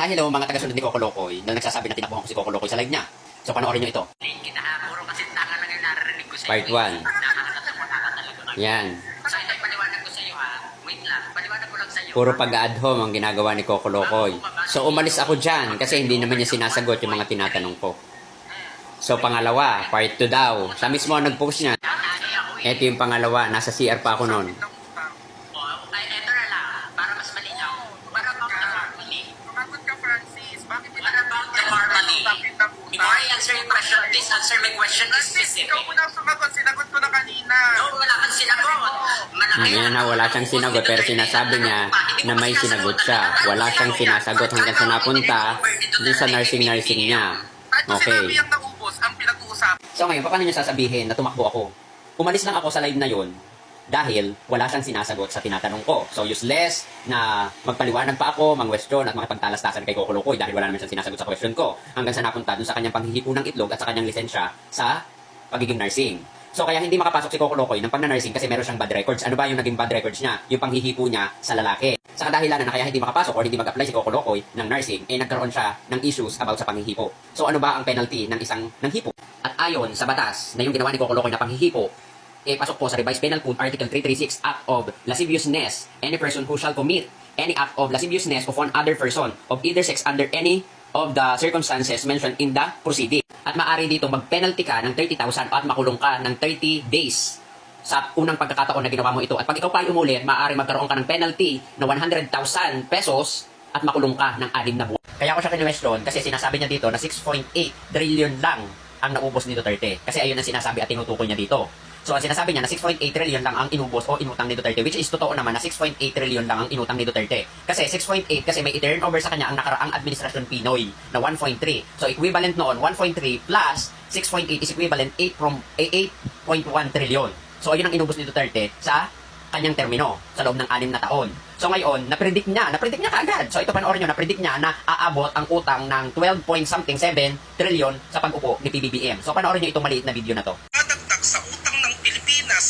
Hi, hello mga taga-sunod ni Coco Locoy na nagsasabi na tinakbuhan ko si Coco Locoy sa live niya. So panoorin nyo ito. Kita ha, puro kasi tanga lang yung naririnig ko sa Part iyo. one. Nakakatawa ka talaga. Yan. So ito, paliwanag ko sa iyo ha. Wait lang, paliwanag ko lang sa iyo. Puro pag-add home ang ginagawa ni Coco Locoy. So umalis ako dyan kasi hindi naman niya sinasagot yung mga tinatanong ko. So pangalawa, part 2 daw. Siya mismo ang nag-post niya. Ito yung pangalawa, nasa CR pa ako noon. Oh, ay, eto na lang, para mas malinaw. What about the harmony? Sumagot ka, Francis. Bakit What about the harmony? Before I answer your question, please answer my question Francis, specific. ikaw muna ang sumagot. Sinagot ko na kanina. No, wala kang sinagot. Malaki Ngayon na wala siyang sinagot pero sinasabi niya na may sinagot siya. Wala siyang sinasagot hanggang sa napunta dun sa nursing-nursing niya. At kung Okay. sinabi ang naubos, ang pinag-uusapan. So ngayon, paano niya sasabihin na tumakbo ako? Umalis lang ako sa live na yon dahil wala siyang sinasagot sa tinatanong ko. So useless na magpaliwanag pa ako, mangwestiyon at makipagtalastasan kay Coco Locoy dahil wala naman siyang sinasagot sa question ko hanggang sa napunta dun sa kanyang panghihipo ng itlog at sa kanyang lisensya sa pagiging nursing. So kaya hindi makapasok si Coco Locoy ng pagna-nursing kasi meron siyang bad records. Ano ba yung naging bad records niya? Yung panghihipo niya sa lalaki. Sa kadahilanan na kaya hindi makapasok or hindi mag-apply si Coco Locoy ng nursing, eh nagkaroon siya ng issues about sa panghihipo. So ano ba ang penalty ng isang nanghipo? At ayon sa batas na yung ginawa ni Coco Locoy na panghihipo, eh pasok po sa Revised Penal Code Article 336 Act of Lasciviousness. Any person who shall commit any act of lasciviousness one other person of either sex under any of the circumstances mentioned in the proceeding. At maaari dito mag-penalty ka ng 30,000 at makulong ka ng 30 days sa unang pagkakataon na ginawa mo ito. At pag ikaw pa ay umulit, maaari magkaroon ka ng penalty na 100,000 pesos at makulong ka ng anim na buwan. Kaya ako siya kinwestiyon kasi sinasabi niya dito na 6.8 trillion lang ang naubos ni Duterte. Kasi ayun ang sinasabi at tinutukoy niya dito. So ang sinasabi niya na 6.8 trillion lang ang inubos o inutang ni Duterte which is totoo naman na 6.8 trillion lang ang inutang ni Duterte. Kasi 6.8 kasi may i-turn over sa kanya ang nakaraang administrasyon Pinoy na 1.3. So equivalent noon 1.3 plus 6.8 is equivalent 8 from eh, 8.1 trillion. So ayun ang inubos ni Duterte sa kanyang termino sa loob ng anim na taon. So ngayon, na-predict niya, na-predict niya kaagad. So ito panoorin nyo, na-predict niya na aabot ang utang ng 12 point something 7 trillion sa pag-upo ni PBBM. So panoorin nyo itong maliit na video na to.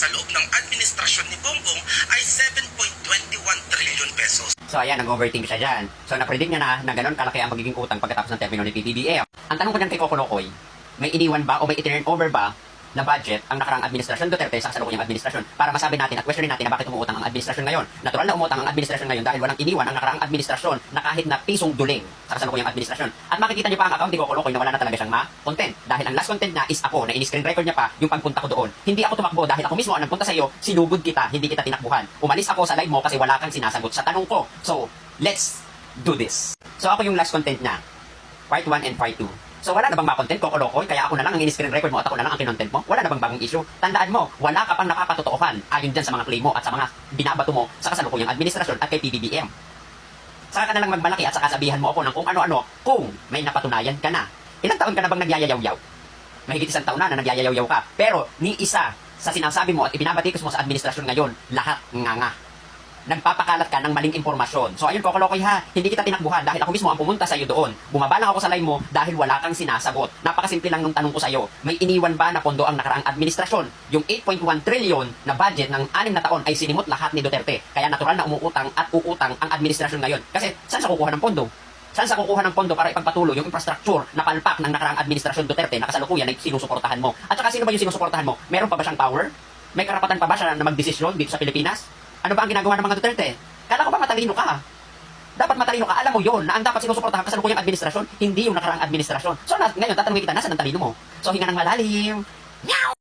Sa loob ng administrasyon ni Bongbong ay 7.21 trillion pesos. So ayan, nag-overthink siya dyan. So na-predict niya na na ganun kalaki ang magiging utang pagkatapos ng termino ni PBBM. Ang tanong ko dyan kay Coco Locoy, may iniwan ba o may i-turn over ba na budget ang nakaraang administrasyon Duterte sa kasalukuyang administrasyon para masabi natin at questionin natin na bakit umuutang ang administrasyon ngayon. Natural na umutang ang administrasyon ngayon dahil walang iniwan ang nakaraang administrasyon na kahit na pisong duling sa kasalukuyang administrasyon. At makikita niyo pa ang account ni Coco Locoy na wala na talaga siyang ma-content. Dahil ang last content na is ako na in-screen record niya pa yung pagpunta ko doon. Hindi ako tumakbo dahil ako mismo ang nagpunta sa iyo, sinugod kita, hindi kita tinakbuhan. Umalis ako sa live mo kasi wala kang sinasagot sa tanong ko. So, let's do this. So ako yung last content na part 1 and part 2. So wala na bang ma-content, Coco Locoy? Kaya ako na lang ang in-screen record mo at ako na lang ang kinontent mo? Wala na bang bagong issue? Tandaan mo, wala ka pang nakakatotoohan ayon dyan sa mga claim mo at sa mga binabato mo sa kasalukuyang administrasyon at kay PBBM. Saka ka na lang magmalaki at saka sabihan mo ako ng kung ano-ano kung may napatunayan ka na. Ilang taon ka na bang nagyayayaw-yaw? Mahigit isang taon na na nagyayayaw ka. Pero ni isa sa sinasabi mo at ibinabatikos mo sa administrasyon ngayon, lahat nga nga nagpapakalat ka ng maling impormasyon. So ayun, kokolokoy ha, hindi kita tinakbuhan dahil ako mismo ang pumunta sa iyo doon. Bumaba lang ako sa line mo dahil wala kang sinasagot. Napakasimple lang ng tanong ko sa iyo. May iniwan ba na pondo ang nakaraang administrasyon? Yung 8.1 trillion na budget ng anim na taon ay sinimot lahat ni Duterte. Kaya natural na umuutang at uutang ang administrasyon ngayon. Kasi saan sa kukuha ng pondo? Saan sa kukuha ng pondo para ipagpatuloy yung infrastructure na palpak ng nakaraang administrasyon Duterte na kasalukuyan ay sinusuportahan mo? At saka sino ba yung sinusuportahan mo? Meron pa ba siyang power? May karapatan pa ba siya na magdesisyon dito sa Pilipinas? Ano ba ang ginagawa ng mga Duterte? Kala ko ba matalino ka? Dapat matalino ka. Alam mo yon na ang dapat sinusuportahan kasalukuyang administrasyon, hindi yung nakaraang administrasyon. So na, ngayon, tatanungin kita, nasa ang talino mo? So hinga ng malalim. Meow!